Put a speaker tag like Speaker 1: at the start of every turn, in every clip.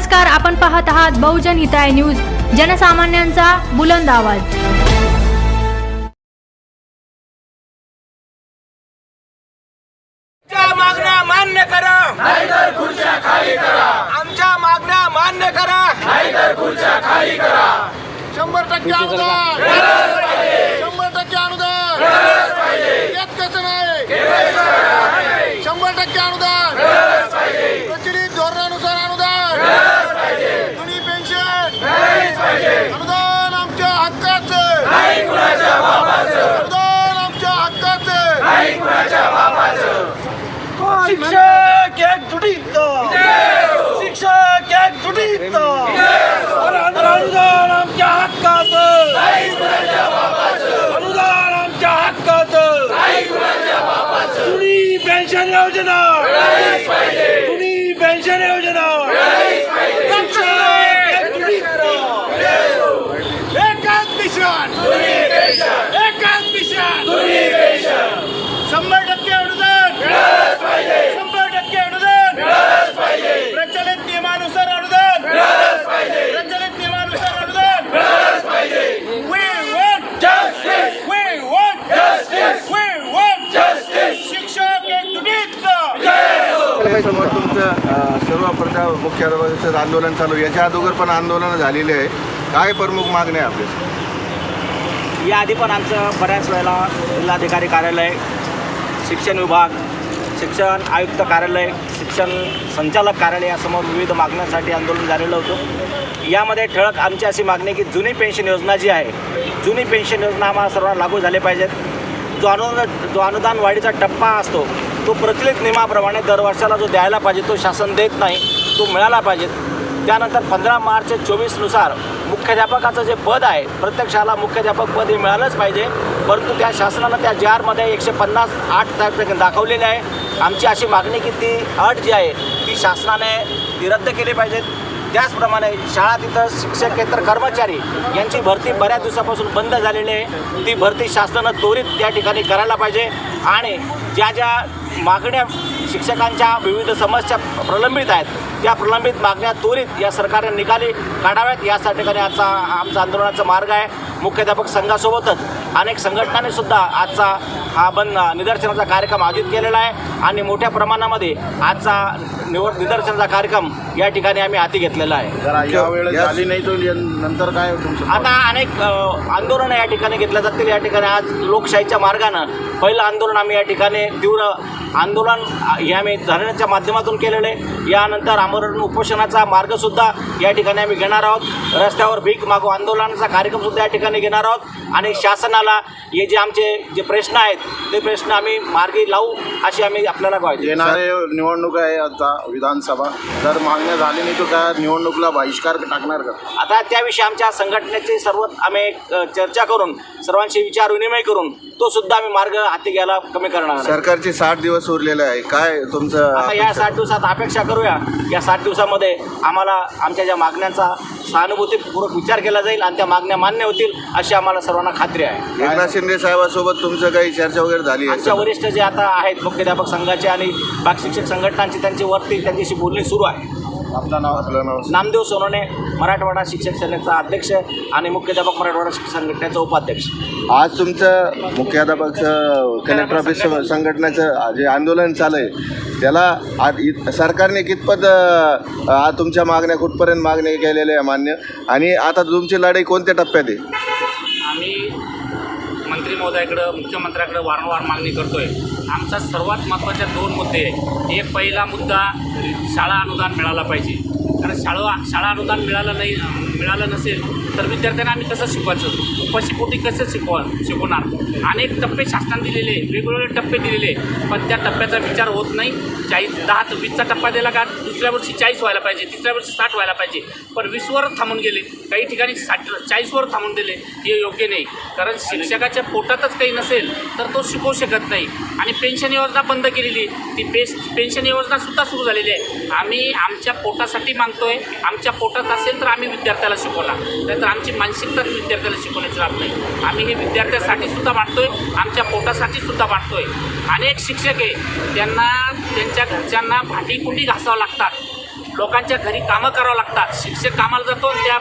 Speaker 1: नमस्कार आपण पाहत आहात बहुजन हिताय न्यूज जनसामान्यांचा बुलंद आवाज.
Speaker 2: आमच्या मागण्या मान्य करा. आमच्या मागण्या मान्य करा.
Speaker 3: शंभर टक्के अनुदान. शंभर टक्के अनुदान. यात कसं नाही. शंभर टक्के अनुदान प्रचलित धोरणानुसार अनुदान जुनी पेन्शन अनुदान आमच्या हक्काचं अनुदान आमच्या हक्काचं
Speaker 2: शिक्षक एक जुटीत शिक्षक एक जुटीत अनुदान आमच्या हक्काचं अनुदान आमच्या हक्काचं जुनी पेन्शन योजना जुनी पेन्शन योजना शिक्षक एक जुटीत
Speaker 3: एकाच मिशन एकाच मिशन शंभर टक्के अनुदान शंभर टक्के अनुदान प्रचलित नियमानुसार अनुदान प्रचलित नियमानुसार अनुदान We want justice. We want justice. We want justice. शिक्षक एकजुटीचं
Speaker 4: समोर सर्व अ, मुख्य आंदोलनाचं आंदोलन चालू याच्या अगोदर पण आंदोलन झालेले आहे. काय प्रमुख मागण्या आहे आपल्या?
Speaker 5: याआधी पण आमचं बऱ्याच वेळेला जिल्हाधिकारी कार्यालय शिक्षण विभाग शिक्षण आयुक्त कार्यालय शिक्षण संचालक कार्यालयासमोर विविध मागण्यांसाठी आंदोलन झालेलं होतं. यामध्ये ठळक आमची अशी मागणी की जुनी पेन्शन योजना जी आहे जुनी पेन्शन योजना आम्हाला सर्वांना लागू झाले पाहिजेत. जो अनुदान जो अनुदान वाढीचा टप्पा असतो तो प्रचलित नियमाप्रमाणे दरवर्षाला जो द्यायला पाहिजे तो शासन देत नाही तो मिळाला पाहिजे. त्यानंतर पंधरा मार्च चोवीसनुसार मुख्याध्यापकाचं जे पद आहे प्रत्येक शाळा मुख्याध्यापक पद हे मिळालंच पाहिजे. परंतु त्या शासनानं त्या जी आरमध्ये एकशे पन्नास आठ तारखेपर्यंत दाखवलेली आहे. आमची अशी मागणी की ती अट जी आहे ती शासनाने ती रद्द केली पाहिजेत. त्याचप्रमाणे शाळा तिथं शिक्षकेतर कर्मचारी यांची भरती बऱ्याच दिवसापासून बंद झालेली आहे. ती भरती शासनानं त्वरित त्या ठिकाणी करायला पाहिजे. आणि ज्या ज्या मागण्या शिक्षकांच्या विविध समस्या प्रलंबित आहेत त्या प्रलंबित मागण्या त्वरित या सरकारने निकाली काढाव्यात. यासाठी ठिकाणी आजचा आमचा आंदोलनाचा मार्ग आहे. मुख्याध्यापक संघासोबतच अनेक संघटनांनी सुद्धा आजचा हा बंद निदर्शनाचा कार्यक्रम आयोजित केलेला आहे. आणि मोठ्या प्रमाणामध्ये आजचा निवड निदर्शनाचा कार्यक्रम या ठिकाणी आम्ही हाती घेतलेला आहे.
Speaker 4: जरा यावेळेस झाली नाही तो नंतर काय
Speaker 5: आता अनेक आंदोलनं या ठिकाणी घेतल्या जातील. या ठिकाणी आज लोकशाहीच्या मार्गानं पहिलं आंदोलन आम्ही या ठिकाणी तीव्र आंदोलन हे आम्ही धरण्याच्या माध्यमातून केलेलं आहे. यानंतर आमरण उपोषणाचा मार्गसुद्धा या ठिकाणी आम्ही घेणार आहोत. रस्त्यावर भीक मागू आंदोलनाचा कार्यक्रमसुद्धा या ठिकाणी घेणार आहोत. आणि शासनाला हे जे आमचे जे प्रश्न आहेत ते प्रश्न आम्ही मार्गी लावू अशी आम्ही आपल्याला पाहिजे
Speaker 4: येणारे निवडणूक आहे आता विधानसभा. जर मागण्या झाली नाही तर काय निवडणुकीला बहिष्कार टाकणार का?
Speaker 5: आता त्याविषयी आमच्या संघटनेची सर्व आम्ही चर्चा करून सर्वांशी विचार विनिमय करून तो सुद्धा आम्ही मार्ग हाती घ्यायला कमी करणार आहे.
Speaker 4: सरकारचे साठ दिवस उरलेले आहे. काय तुमचं
Speaker 5: आता या साठ दिवसात अपेक्षा करूया. या साठ दिवसामध्ये आम्हाला आमच्या ज्या मागण्यांचा सहानुभूतीपूर्वक विचार केला जाईल आणि त्या मागण्या मान्य होतील अशी आम्हाला सर्वांना खात्री आहे.
Speaker 4: एकनाथ शिंदे साहेबांसोबत तुमचं काही चर्चा वगैरे झाली
Speaker 5: आमच्या वरिष्ठ जे आता आहेत मुख्याध्यापक संघाचे आणि बाग शिक्षक संघटनांची त्यांची वरती त्यांच्याशी बोलणी सुरू आहे.
Speaker 4: आपलं नाव? आपलं नाव?
Speaker 5: नामदेव सोनवणे मराठवाडा शिक्षक सेनेचा अध्यक्ष आणि मुख्याध्यापक मराठवाडा शिक्षक संघटनेचा उपाध्यक्ष.
Speaker 4: आज तुमचं मुख्याध्यापक कलेक्टर ऑफिस संघटनेचं जे आंदोलन चालू आहे त्याला आज इ- सरकारने कितपत अ, आज तुमच्या मागण्या कुठपर्यंत मागण्या केलेल्या आहे मान्य? आणि आता तुमची लढाई कोणत्या टप्प्यात आहे?
Speaker 6: आम्ही मंत्री महोदयाकडं मुख्यमंत्र्याकडं वारंवार मागणी करतोय. आमचा सर्वात महत्त्वाचे दोन मुद्दे आहे एक पहिला मुद्दा शाळा अनुदान मिळाला पाहिजे. कारण शाळा शाळा अनुदान मिळालं नाही मिळालं नसेल तर विद्यार्थ्यांना आम्ही कसं शिकवायचं? उपाशीपोटी कसं शिकवा शिकवणार? अनेक टप्पे शासनाने दिलेले वेगवेगळे टप्पे दिलेले पण त्या टप्प्याचा विचार होत नाही. चाळीस दहा वीसचा टप्पा दिला का दुसऱ्या वर्षी चाळीस व्हायला पाहिजे तिसऱ्या वर्षी साठ व्हायला पाहिजे. पण वीसवर थांबून गेले. काही ठिकाणी साठ चाळीसवर थांबून दिले. हे योग्य नाही. कारण शिक्षकाच्या पोटातच काही नसेल तर तो शिकवू शकत नाही. आणि पेन्शन योजना बंद केलेली आहे. ती पेस पेन्शन योजनासुद्धा सुरू झालेली आहे. आम्ही आमच्या पोटासाठी मागतोय. आमच्या पोटात असेल तर आम्ही विद्यार्थ्याला शिकवणार. नाहीतर आमची मानसिकता विद्यार्थ्याला शिकवण्याची राहत नाही. आम्ही हे विद्यार्थ्यासाठी सुद्धा मांडतोय आमच्या पोटासाठी सुद्धा मांडतोय अनेक शिक्षक आहे. त्यांना त्यांच्या घरच्यांना भांडीकुंडी घासावं लागतात. लोकांच्या घरी कामं करावं लागतात. शिक्षक कामाला जातो त्या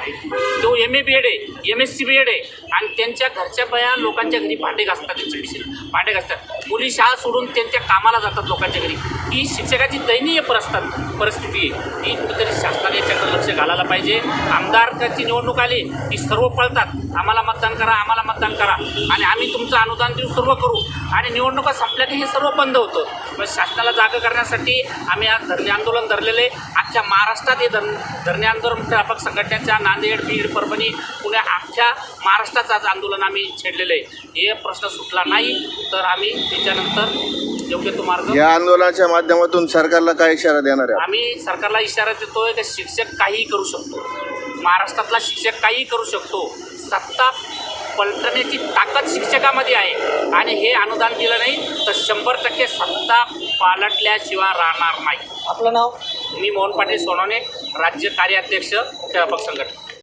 Speaker 6: तो एम ए बी एड आहे. M S C B Ed आहे. आणि त्यांच्या घरच्या बाया लोकांच्या घरी भांडे घासतात त्यांच्या मिशीन भांडे घासतात. मुली शाळा सोडून त्यांच्या कामाला जातात लोकांच्या घरी. ही शिक्षकाची दयनीय परस्तात परिस्थिती आहे. ती कुठेतरी शासनाने याच्याकडे लक्ष घालायला पाहिजे. आमदारची निवडणूक आली की सर्व पळतात. आम्हाला मतदान करा आम्हाला मतदान करा. आणि आम्ही तुमचं अनुदान देऊ सर्व करू. आणि निवडणुका संपल्या की हे सर्व बंद होतं. मग शासनाला जागा करण्यासाठी आम्ही आज धरणे आंदोलन धरलेले अख्ख्या महाराष्ट्रात हे धर धरणे आंदोलन प्रापक संघटनेच्या नांदेड बीड परभणी पुण्या अख्ख्या महाराष्ट्राचं आज आंदोलन आम्ही छेडलेलं आहे. हे प्रश्न सुटला नाही तर आम्ही त्याच्यानंतर योग्य तो मार्ग
Speaker 4: या आंदोलनाच्या माध्यमातून सरकारला काय इशारा देणार आहे?
Speaker 6: आम्ही सरकारला इशारा देतोय की शिक्षक काहीही करू शकतो. महाराष्ट्रातला शिक्षक काहीही करू शकतो. सत्ता पलटण्याची ताकद शिक्षकामध्ये आहे. आणि हे अनुदान दिलं नाही तर शंभर टक्के सत्ता पालटल्याशिवाय राहणार नाही.
Speaker 5: आपलं नाव?
Speaker 6: मी मोहन पाटील सोनवणे राज्य कार्याध्यक्ष मुख्याध्यापक संघटना.